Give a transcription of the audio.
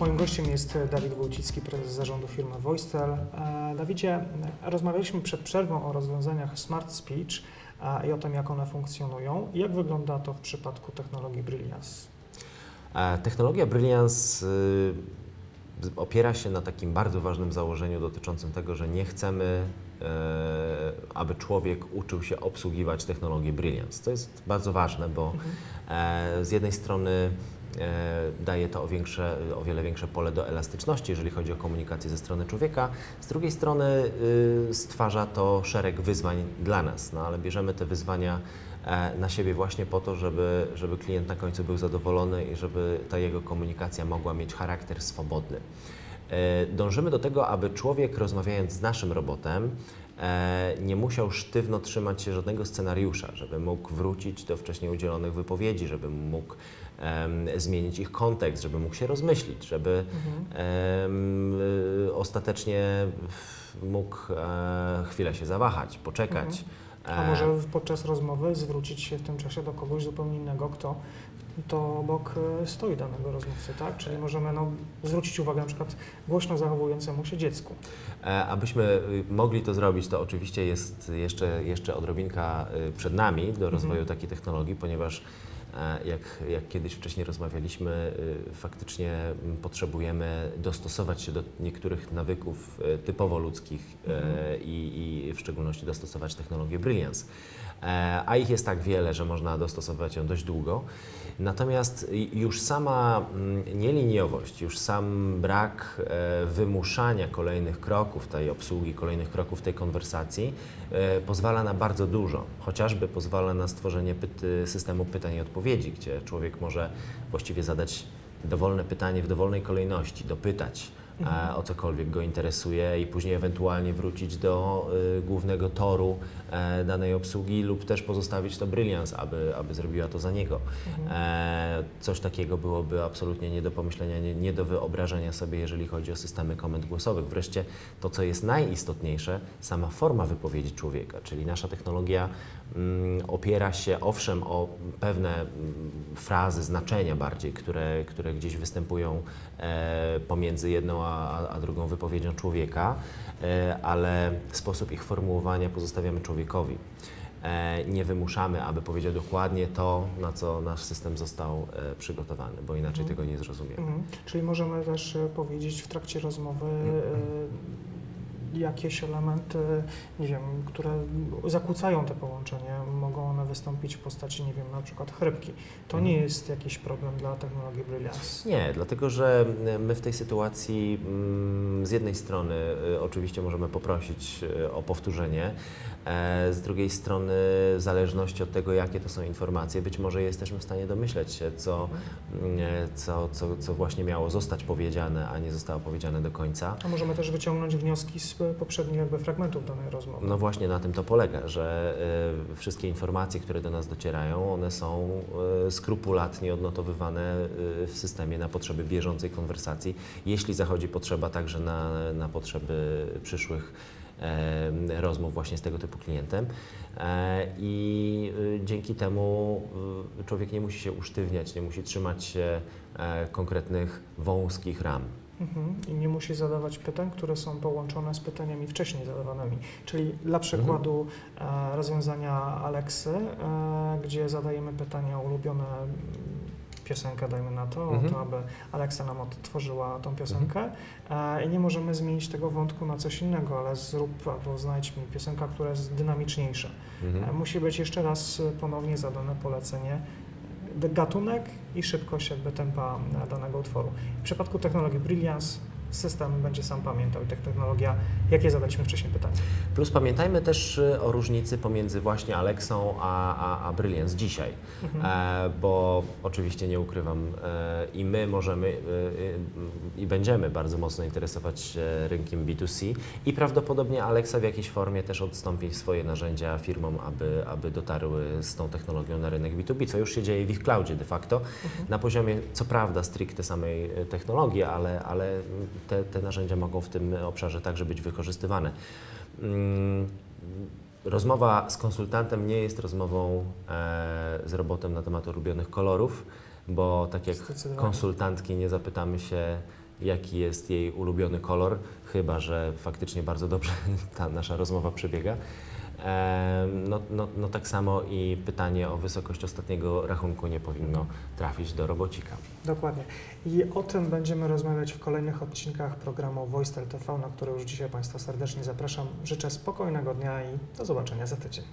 Moim gościem jest Dawid Wójcicki, prezes zarządu firmy Voictel. E, Dawidzie, rozmawialiśmy przed przerwą o rozwiązaniach Smart Speech e, i o tym, jak one funkcjonują. Jak wygląda to w przypadku technologii Brilliance? E, Technologia Brilliance y, opiera się na takim bardzo ważnym założeniu dotyczącym tego, że nie chcemy, e, aby człowiek uczył się obsługiwać technologię Brilliance. To jest bardzo ważne, bo e, z jednej strony e, daje to o, większe, o wiele większe pole do elastyczności, jeżeli chodzi o komunikację ze strony człowieka. Z drugiej strony y, stwarza to szereg wyzwań dla nas, no ale bierzemy te wyzwania e, na siebie właśnie po to, żeby, żeby klient na końcu był zadowolony i żeby ta jego komunikacja mogła mieć charakter swobodny. E, Dążymy do tego, aby człowiek rozmawiając z naszym robotem e, nie musiał sztywno trzymać się żadnego scenariusza, żeby mógł wrócić do wcześniej udzielonych wypowiedzi, żeby mógł em, zmienić ich kontekst, żeby mógł się rozmyślić, żeby y, ostatecznie mógł e, chwilę się zawahać, poczekać. A E, może podczas rozmowy zwrócić się w tym czasie do kogoś zupełnie innego, kto to obok e, stoi danego rozmówcy, tak? Czyli możemy no, zwrócić uwagę na przykład głośno zachowującemu się dziecku. E, Abyśmy y, mogli to zrobić, to oczywiście jest jeszcze, jeszcze odrobinka y, przed nami do rozwoju takiej technologii, ponieważ jak, jak kiedyś wcześniej rozmawialiśmy, y, faktycznie mm, potrzebujemy dostosować się do niektórych nawyków y, typowo ludzkich e, i, i w szczególności dostosować technologię Brilliance. E, A ich jest tak wiele, że można dostosować ją dość długo. Natomiast y, już sama mm, nieliniowość, już sam brak e, wymuszania kolejnych kroków tej obsługi, kolejnych kroków tej konwersacji e, pozwala na bardzo dużo. Chociażby pozwala na stworzenie pyty, systemu pytań i odpowiedzi, gdzie człowiek może właściwie zadać dowolne pytanie w dowolnej kolejności, dopytać o cokolwiek go interesuje i później ewentualnie wrócić do y, głównego toru e, danej obsługi lub też pozostawić to Brilliance, aby, aby zrobiła to za niego. E, coś takiego byłoby absolutnie nie do pomyślenia, nie, nie do wyobrażenia sobie, jeżeli chodzi o systemy komend głosowych. Wreszcie to, co jest najistotniejsze, sama forma wypowiedzi człowieka, czyli nasza technologia mm, opiera się owszem o pewne mm, frazy, znaczenia bardziej, które, które gdzieś występują e, pomiędzy jedną a, a drugą wypowiedzią człowieka, e, ale sposób ich formułowania pozostawiamy człowiekowi. E, nie wymuszamy, aby powiedział dokładnie to, na co nasz system został e, przygotowany, bo inaczej tego nie zrozumie. Mhm. Czyli możemy też powiedzieć w trakcie rozmowy e, jakieś elementy, nie wiem, które zakłócają te połączenie. Mogą one wystąpić w postaci, nie wiem, na przykład chrypki. To nie jest jakiś problem dla technologii Brilliance. Nie, dlatego że my w tej sytuacji mm, z jednej strony y, oczywiście możemy poprosić y, o powtórzenie, e, z drugiej strony w zależności od tego, jakie to są informacje, być może jesteśmy w stanie domyśleć się, co, mm, e, co, co, co właśnie miało zostać powiedziane, a nie zostało powiedziane do końca. A możemy też wyciągnąć wnioski z poprzednich jakby fragmentów danej rozmowy. No właśnie na tym to polega, że y, wszystkie informacje, które do nas docierają, one są y, skrupulatnie odnotowywane y, w systemie na potrzeby bieżącej konwersacji, jeśli zachodzi potrzeba także na, na potrzeby przyszłych rozmów właśnie z tego typu klientem. I dzięki temu człowiek nie musi się usztywniać, nie musi trzymać się konkretnych wąskich ram. Mhm. I nie musi zadawać pytań, które są połączone z pytaniami wcześniej zadawanymi. Czyli dla przykładu e, rozwiązania Alexy, e, gdzie zadajemy pytania o ulubione piosenkę, dajmy na to, Mhm. to aby Alexa nam odtworzyła tą piosenkę e, i nie możemy zmienić tego wątku na coś innego, ale zrób albo znajdź mi piosenka, która jest dynamiczniejsza. Mhm. Musi być jeszcze raz ponownie zadane polecenie, gatunek i szybkość jakby tempa danego utworu. W przypadku technologii Brilliance system będzie sam pamiętał i technologia, jakie zadaliśmy wcześniej pytanie. Plus pamiętajmy też y, o różnicy pomiędzy właśnie Alexą a, a, a Brilliance dzisiaj, Mhm. e, bo oczywiście nie ukrywam e, i my możemy e, i będziemy bardzo mocno interesować się rynkiem B2C i prawdopodobnie Alexa w jakiejś formie też odstąpi swoje narzędzia firmom, aby, aby dotarły z tą technologią na rynek B2B, co już się dzieje w ich cloudzie de facto, na poziomie co prawda stricte samej technologii, ale, ale te, te narzędzia mogą w tym obszarze także być wykorzystywane. Mm, Rozmowa z konsultantem nie jest rozmową e, z robotem na temat ulubionych kolorów, bo tak jak konsultantki nie zapytamy się, jaki jest jej ulubiony kolor, chyba że faktycznie bardzo dobrze ta nasza rozmowa przebiega. No, no, no tak samo i pytanie o wysokość ostatniego rachunku nie powinno trafić do robocika. Dokładnie. I o tym będziemy rozmawiać w kolejnych odcinkach programu Voice TV, na który już dzisiaj Państwa serdecznie zapraszam. Życzę spokojnego dnia i do zobaczenia za tydzień.